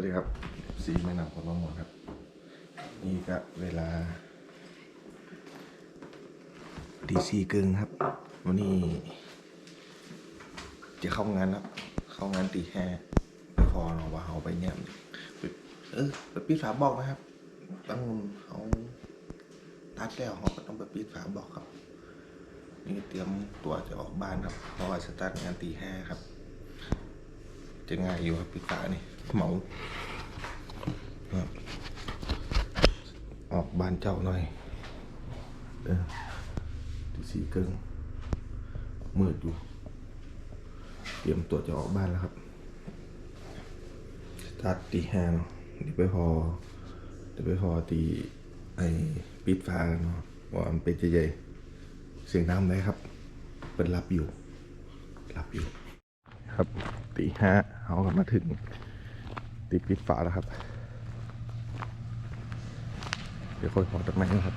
วัสดีครับสีแม่นำคนละหมดครับ นี่ก็เวลาดีซีกึ่งครับ วันนี้ จะเข้างานแล้ว เข้างานตีแห่ไปพอเราว่าเอาไปเนี่ยเออไปปิดฝาบอกนะครับต้องเขาตัดแล้วเขาก็ต้องไปปิดฝาบอกครับ นี่เตรียมตัวจะออกบ้านครับเพราะว่าสตาร์ทงานตีห้าครับ จะง่ายอยู่ครับปิดฝานี่เหมาออกบ้านเจ้าหน่อยตีสี่ครึ่งมืดอยู่ เตรียมตัวจะออกบ้านแล้วครับสตาร์ทตีห้าเนาะเดี๋ยวไปพอเดี๋ยวไปพอตีไอ้ปิดฟ้าเนาะว่ามันเป็นจะใหญ่เสียงดังไหมครับ เป็นรับอยู่ รับอยู่ ครับ ตีห้าเอากลับมาถึงตีปิดฝาแล้วครับ เดี๋ยวค่อยขอตักไม้นะครับ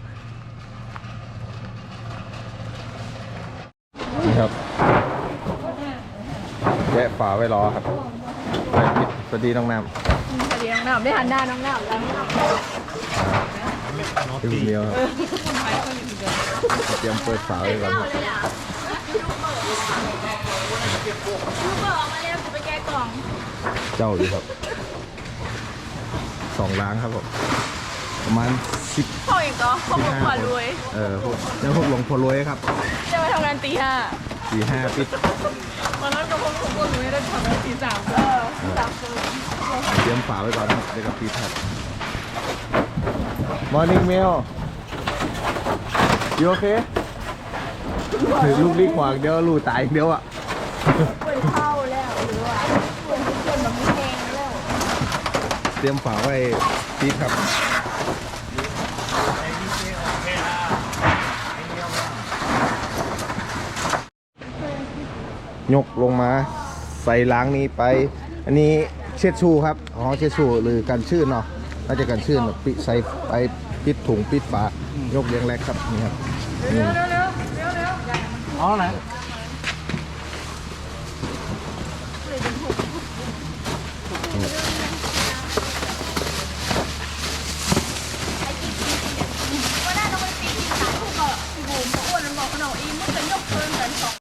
นี่ครับแกะฝาไว้รอครับไปปิดสวัสดีน้องน้สวัสดีน้องน้ำได้หันหน้าน้องน้ำแล้วน้องน้ำำดูเดียวครับเตรียมเปิดฝาไว้ก่อนครับ ลูกบอกมาเร็วจะไปแก้กล่องเจ้าอยู่ครับ สองล้างครับผมประมาณสิบพ่อเองก็พ่อบอกขวารวยเออพวกแล้วพวกหลวงพ่อรวยครับจะมาทำงานตีห้าสี่ห้าปิดวันนั้นก็พ่อบอกว่ารวยได้ทำงานตีสามเออสามคืนเตรียมฝาไว้ก่อนครับเดี๋ยวกับปีทัด Morning Mail you okay ถือลูกลิกหวางเดียวลูกตายอย่างเดียวอะเปิดเข้าแล้วหรือว่าเปิดทุกคนแบบมีแหงแล้วเตรียมฝาไว้ปีดครับยกลงมาใส่ล้างนี้ไป อันนี้เช็ดชูครับอ๋อเช็ดชูหรือกันชื่นเนาะน่าจะกันชื่นเนอะปิใส่ไปปิดถุงปิดฝายกเรียงแรกครับนี่ครับนี่ อ๋อไหนวันนั้นน้องไปตีที่สามคู่ก็พี่บูมเขาอ้วนบอกขนมอีมึงจะยกเพิ่มกันสอง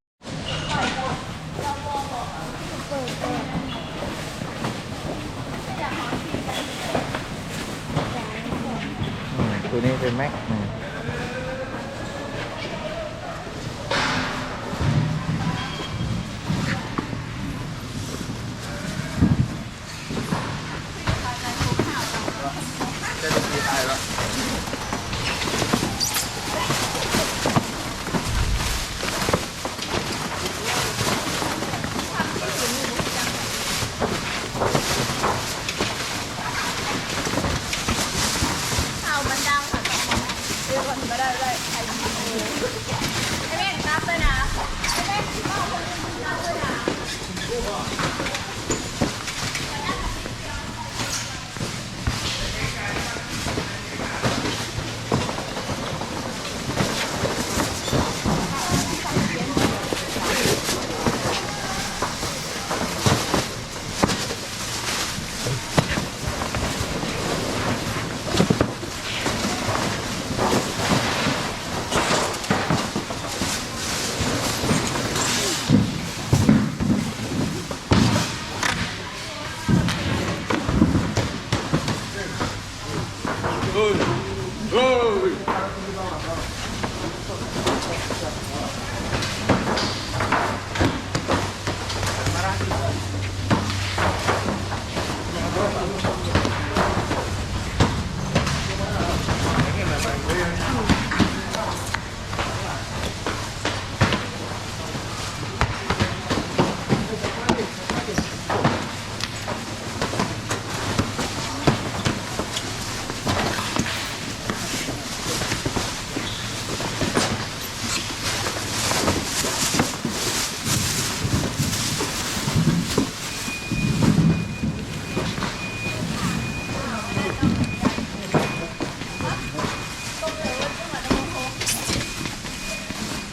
ตัวนี้เป็นแม็กอืมข่าวมันดังค่ะเดี๋ยวก่อนไม่ได้ไม่ ได้ใครทำเองไอ้แม่นับเลยนะไ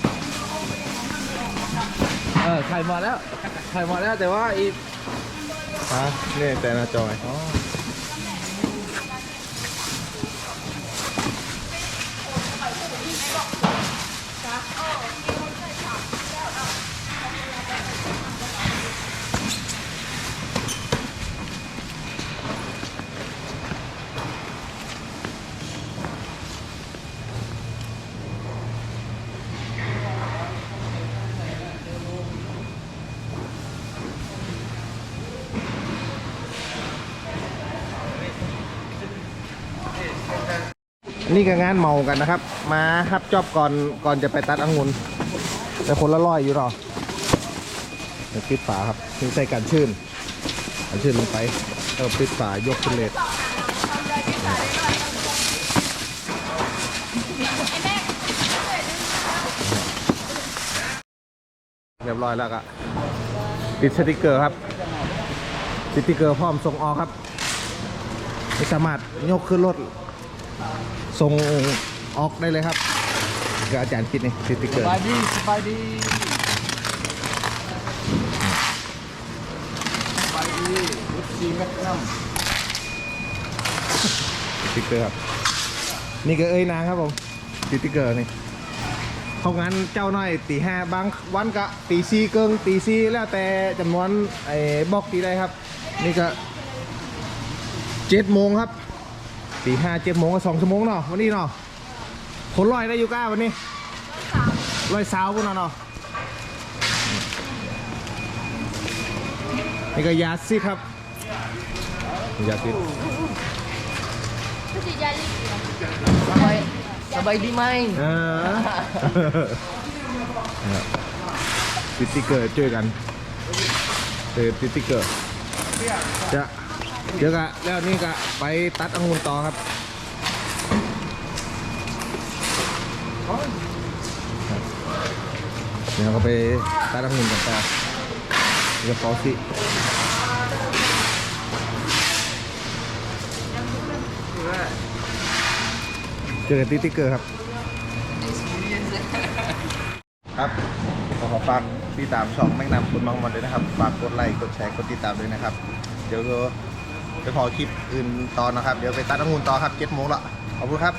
อ้แม่เข้าคนนึงนับเลยนะ ค ห มาแล้ว ถ่ายหมาแล้วแต่ว่าอีกฮะนี่แต่หน้าจอย นี่ก็งานเมากันนะครับ มาฮับจอบก่อนก่อนจะไปตัดองุ่นแต่คนละร้อยอยู่หรอเดี๋ยวปิดฝาครับนี่ใส่กันชื่นกันชื่นลงไปแล้วปิดฝายกขึ้นเลยเรียบร้อยแล้วก็ติดสติกเกอร์ครับ สติกเกอร์พร้อมส่งออกครับไม่สามารถยกขึ้นรถ ส่งออกได้เลยครับกับอาจารย์คิดนี่สติกเกสอร์บายดีสบายดีสบายดีรุดซีแมกนัมสติกเกอร์ครับนี่ก็เอ้ยนางครับผมสติกเกอร์นี่เขางั้นเจ้าน้อยตีห้าบางวันก็ตีซีเกิงตีซีแล้วแต่จำนวนไอ้บล็อกตีได้ครับ นี่ก็เจ็ดโมงครับ ตีห้าเจ็ดโมงก็สองชั่วโมงเนาะวันนี้เนาะคนลอยได้อยู่ก้าวันนี้ลอยสาวพุ่นเนาะเนาะนี่ก็ยาซิครับยาซิผู้จิยาลิสบายสบายดีไหมเออติดสติ๊กเกอร์ช่วยกันเออติดสติ๊กเกอร์จะ เดี๋ยวกะแล้วนี่ก็ไปตัดองุ่นต่อครับเดี๋ยวก็ไปตัดองุ่นกันต่อเดี๋ยวฟอสิเจอกันติดสติ๊กเกอร์ครับ ครับขอขอฝากติดตามช่องแม่งนำคุณมังมอนด้วยนะครับ ฝากกดไลค์ กดแชร์ กดติดตามด้วยนะครับ เดี๋ยว จะพอคลิปอื่นตอนนะครับ เดี๋ยวไปตัดองุ่นต่อครับเจ็ดโมงละขอบคุณครับ